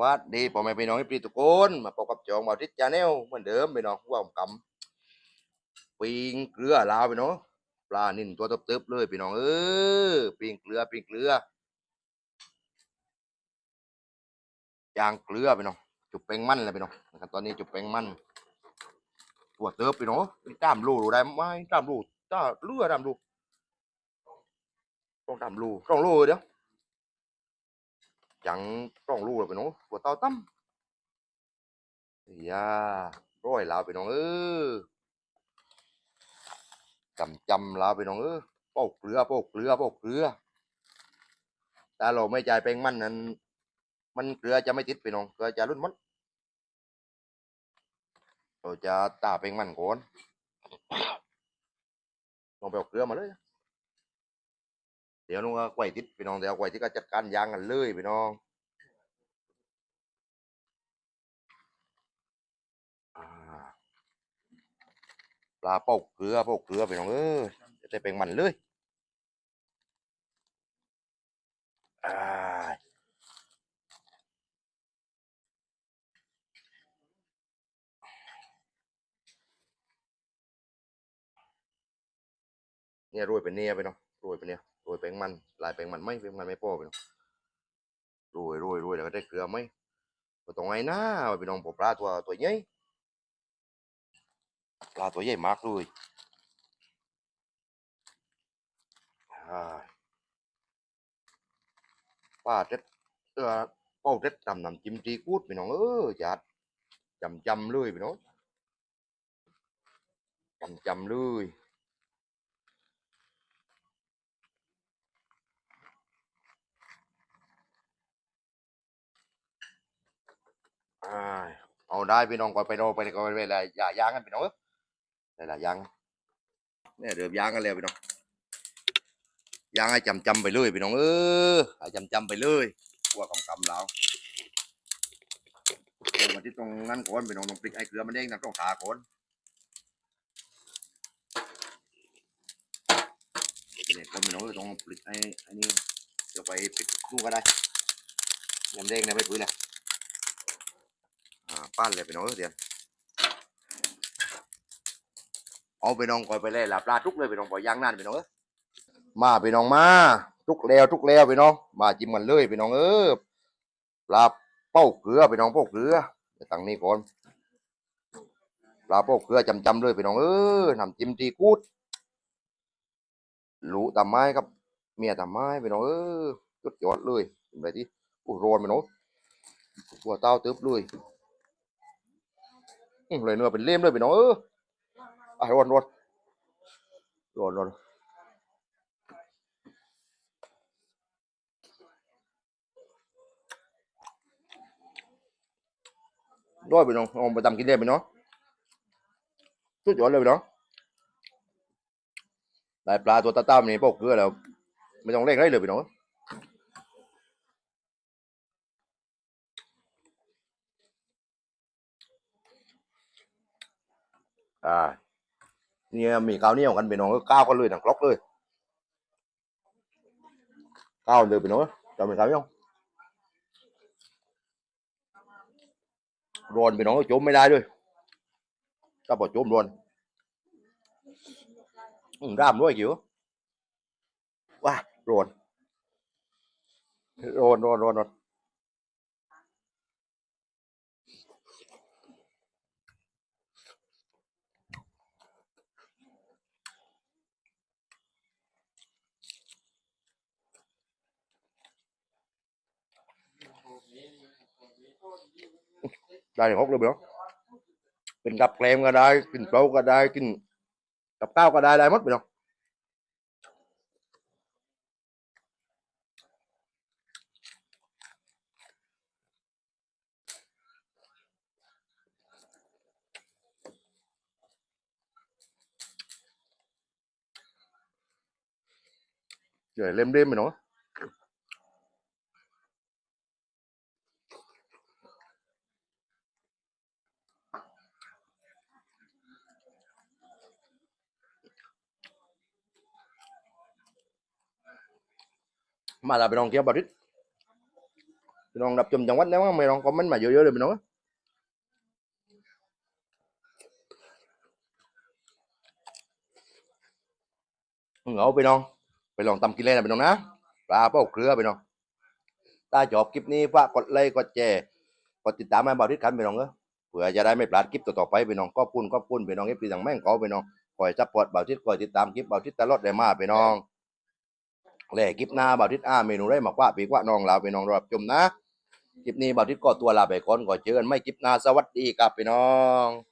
วัดดีพ่อแม่พี่น้องพี่ทุกคนมาพบกับจองบอทิศจาแนลเหมือนเดิมพี่น้องว่าผมกำปิงเกลือลาวพี่น้องปลานิ่นตัวเตึบๆเลยพี่น้องเออปิงเกลือปิงเกลือย่างเกลือพี่น้องจุบเป้งมันเลยพี่น้องนะครับตอนนี้จุบเป้งมันตัวเติบพี่น้องตามรูรู้ได้ไหมตามรูจ้าเลือตามรูต้องตามรูต้องรูเดี๋ยว จังต้องรู้เลยไปน้องหัวเต่าตั้มย่าร้อยลาวไปน้องเออจำจำลาวไปน้องเออปอกเกลือปอกเกลือปอกเกลือแต่เราไม่ใจ่แป้งมันนั้น มันเกลือจะไม่ติดไปน้องเกลือจะรุ่นมันเราจะตาแป้งมันก่อนลองไปเอกเกลือมาเลย เดี๋ยวลุงก็ไกวติดพี่น้องเดี๋ยวไกวที่ก็จัดการยางกันเลยพี่น้องอ่าปลาป่าเกลือป่าเกลือพี่น้องเออจะได้เป็นมันเลยอ่าเนี่ยโรยเป็นเนี่ยไปน้องโรยเป็นเนี่ย โรยแป้งมันลายแป้งมันไม่แป้งมันไม่พอพี่น้องโรยโรยโรยแล้วก็ได้เกลือไหมก็ต้องไงนะพี่น้องปลาตัวตัวใหญ่ปลาตัวใหญ่มากเลยปลาเด็ดเออป้าเด็ดตำนำจิ้มซีฟู้ดพี่น้องเออจัดจำจำเลยพี่น้องจำจำเลย เอาได้พี่น้องก่อนไปโนไปก่อนไปเลยอย่ายางกันพี่น้องเอ้ยหลายๆอยางเนี่ยเดือบยางกันแล้วพี่น้องยางให้จำจำไปเลยพี่น้องเออให้จำจำไปเลยกลัวกำกำแล้วเอามาที่ตรงนั้นก่อนพี่น้องตรงพริกไอ้เกลือมันเด้งนะต้องทาก่อนเนี่ยคนพี่น้องเอ้ยตรงพริกไอ้ไอ้นี่เดี๋ยวไปปิดนู่นก็ได้ยำเด้งเนี่ยไม่ปุ๋ยเลย ป้านเลยไปน้องเอ้ยเดียวเอาไปน้องก่อนไปเลยหลับปลาทุกเลยไปน้องปล่อยย่างนั่นไปน้องเอ้ยมาไปน้องมาทุกแล้วทุกแล้วไปน้อง มาจิ้มกันเลยไปน้องเออปลาเป้าเกลือไปน้องเป้าเกลือตั้งนี้ก่อนปลาเป้าเกลือจำจำๆเลยไปน้องเออน้ำจิ้มตีกูดหลูตำไม้ครับ เมียตำไม้ไปน้องเออสุดยอดเลยเป็นไปที่อู้ร้อนไปน้องหัวเต้าตึบเลย อืมเลยเนื้อเป็นเล่มเลยพี่น้องเออไอะร้อนร้อนร้อนร้อนร้อยพี่น้องเอาไปตำกินได้พี่น้องสุดยอดเลยพี่น้องได้ปลาตัวตาๆนี่พวกเกลือแล้วไม่ต้องเร่งได้เลยพี่น้อง อ่า เนี่ยมีข้าวเนียวกันพี่น้องก็ก้าวกันเลยทั้งครกเลยก้าวเลยพี่น้องจะมีข้าวเหนียวร้อนพี่น้องจมไม่ได้ด้วยถ้าพอจมร้อนอืมร่ามด้วย kiểu ว้าร้อนร้อนร้อนร้อน ได้ทั้งครกเลยพี่น้องเป็นกับแกล้มก็ได้ กินเปล่าก็ได้ กินกับข้าวก็ได้ ได้หมดพี่น้องเดี๋ยวเล่มเล่มพี่น้อง มาลาไปลองเที่ยวบาริสพี่น้องรับชมจังหวัดไหนบ้างพี่น้องคอมเมนต์มาเยอะๆเลยพี่น้องเอาพี่น้อง ไปลองตำกินเลยนะพี่น้องนะปลาเป้าเกลือพี่น้องถ้าชอบคลิปนี้ฝากกดไลค์กดแชร์กดติดตามให้บ่าวทิศกันพี่น้องเออเผื่อจะได้ไม่พลาดคลิปต่อๆไปพี่น้องก็ปุ้นก็ปุ้นพี่น้องเอฟซีต่างแม่งเขาพี่น้องคอยซัพพอร์ตบ่าวทิศคอยติดตามคลิปบ่าวทิศตลอดเลยมาพี่น้อง แหล่คลิปหน้าบ่าวทิตอ้าเมนูได้มากว่าปีกว่าน้องลาไปน้องรับชมนะคลิปนี้บ่าวทิตก็ตัวลาไปก่อนก่อเจอกันไม่คลิปหน้าสวัสดีครับพี่น้อง